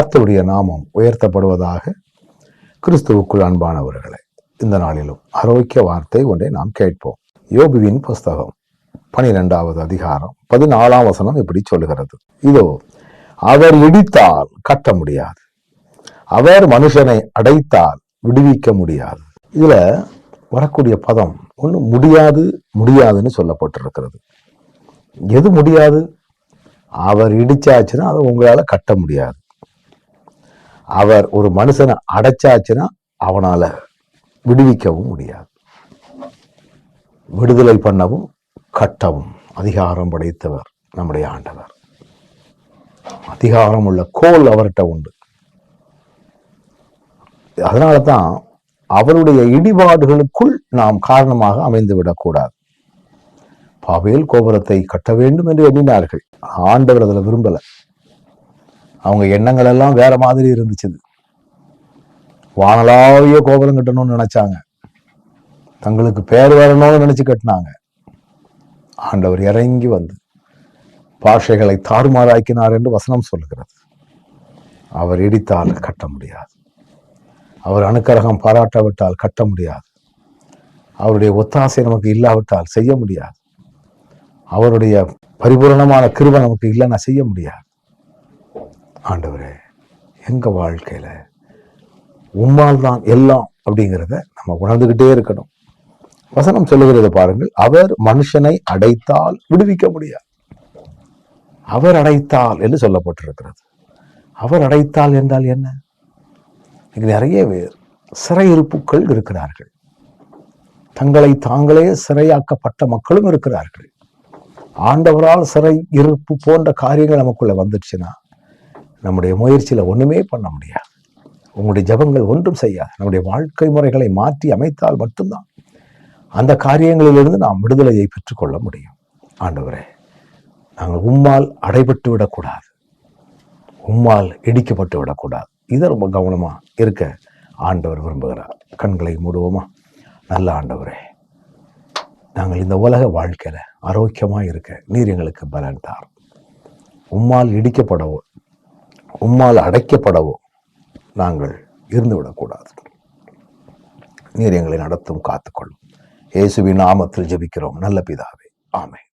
கர்த்தருடைய நாமம் உயர்த்தப்படுவதாக கிறிஸ்துவுக்குள் அன்பானவர்களே இந்த நாளிலும் ஆரோக்கிய வார்த்தை ஒன்றை நாம் கேட்போம். யோபுவின் புஸ்தகம் பனிரெண்டாவது அதிகாரம் பதினாலாம் வசனம் இப்படி சொல்லுகிறது. இதோ அவர் இடித்தால் கட்ட முடியாது. அவர் மனுஷனை அடைத்தால் விடுவிக்க முடியாது. இதுல வரக்கூடிய பதம் ஒன்று முடியாது முடியாதுன்னு சொல்லப்பட்டிருக்கிறது. எது முடியாது? அவர் இடிச்சாச்சுன்னா அதை உங்களால கட்ட முடியாது. அவர் ஒரு மனுஷனை அடைச்சாச்சுன்னா அவனால விடுவிக்கவும் முடியாது. விடுதலை பண்ணவும் கட்டவும் அதிகாரம் படைத்தவர் நம்முடைய ஆண்டவர். அதிகாரம் உள்ள கோல் அவர்கிட்ட உண்டு. அதனால தான் அவருடைய இடிபாடுகளுக்குள் நாம் காரணமாக அமைந்து விடக்கூடாது. பாவேல் கோபுரத்தை கட்ட வேண்டும் என்று எண்ணினார்கள். ஆண்டவர் அதில் விரும்பலை. அவங்க எண்ணங்கள் எல்லாம் வேற மாதிரி இருந்துச்சு வானலாவிய கோபுரம் கட்டணும்னு நினைச்சாங்க. தங்களுக்கு பேர் வரணும்னு நினைச்சு கட்டினாங்க. ஆண்டவர் இறங்கி வந்து பாஷைகளை தாறுமாறாக்கினார் என்று வசனம் சொல்லுகிறது. அவர் இடித்தால் கட்ட முடியாது. அவர் அணுக்கரகம் பாராட்டாவிட்டால் கட்ட முடியாது. அவருடைய ஒத்தாசை நமக்கு இல்லாவிட்டால் செய்ய முடியாது. அவருடைய பரிபூரணமான கிருபை நமக்கு இல்லைன்னா செய்ய முடியாது. ஆண்டவரே எங்கள் வாழ்க்கையில் உம்மால் தான் எல்லாம் அப்படிங்கிறத நம்ம உணர்ந்துகிட்டே இருக்கணும். வசனம் சொல்லுகிறத பாருங்கள் அவர் மனுஷனை அடைத்தால் விடுவிக்க முடியாது. அவர் அடைத்தால் என்று சொல்லப்பட்டிருக்கிறது. அவர் அடைத்தால் என்றால் என்ன? இங்கு நிறைய பேர் சிறையிருப்புகள் இருக்கிறார்கள். தங்களை தாங்களே சிறையாக்கப்பட்ட மக்களும் இருக்கிறார்கள். ஆண்டவரால் சிறை இருப்பு போன்ற காரியங்கள் நமக்குள்ள வந்துடுச்சுன்னா நம்முடைய முயற்சியில் ஒன்றுமே பண்ண முடியாது. உங்களுடைய ஜபங்கள் ஒன்றும் செய்யாது. நம்முடைய வாழ்க்கை முறைகளை மாற்றி அமைத்தால் மட்டும்தான் அந்த காரியங்களிலிருந்து நாம் விடுதலையை பெற்றுக்கொள்ள முடியும். ஆண்டவரே நாங்கள் உம்மால் அடைபட்டு விடக்கூடாது. உம்மால் இடிக்கப்பட்டு விடக்கூடாது. இதை ரொம்ப கவனமாக இருக்க ஆண்டவர் விரும்புகிறார். கண்களை மூடுவோமா? நல்ல ஆண்டவரே நாங்கள் இந்த உலக வாழ்க்கையில் ஆரோக்கியமாக இருக்க நீர் எங்களுக்கு பலன் தார் உம்மால் இடிக்கப்பட உம்மால் அடைக்கப்படவோ நாங்கள் இருந்து விடக்கூடாது நீர் எங்களை நடத்தும் காத்துக்கொள்ளும். இயேசுவின் நாமத்தில் ஜெபிக்கிறோம். நல்ல பிதாவே. ஆமை